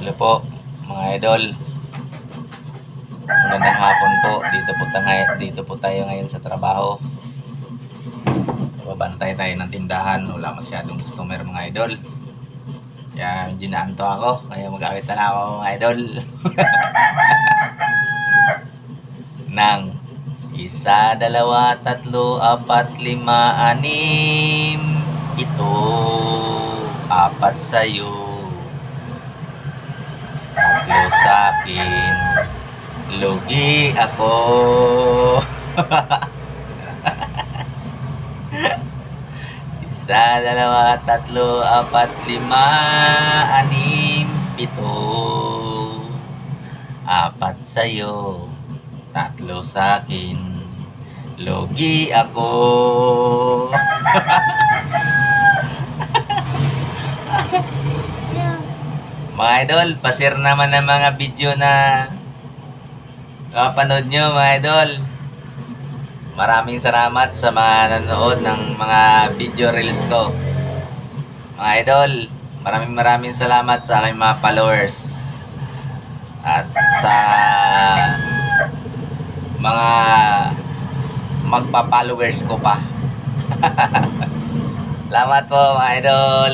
Hello po, mga idol. Magandang hapon po. Dito po tayo, dito po tayo ngayon sa trabaho. Babantay tayo ng tindahan. Wala masyadong customer mga idol. Kaya medyo naanto ako. Kaya mag-awit na ako mga idol. Nang isa, dalawa, tatlo, apat, lima, anim, ito, apat sa'yo. Tatlo akin. Lugi ako. Isa, dalawa, tatlo, apat, lima, anim, pito. Apat sa'yo. Tatlo sa akin. Lugi ako. Mga idol, pasir naman ng mga video na kapanood nyo mga idol. Maraming salamat sa mga nanonood ng mga video reels ko. Mga idol, maraming maraming salamat sa aking mga followers. At sa mga magpa-followers ko pa. Salamat po mga idol.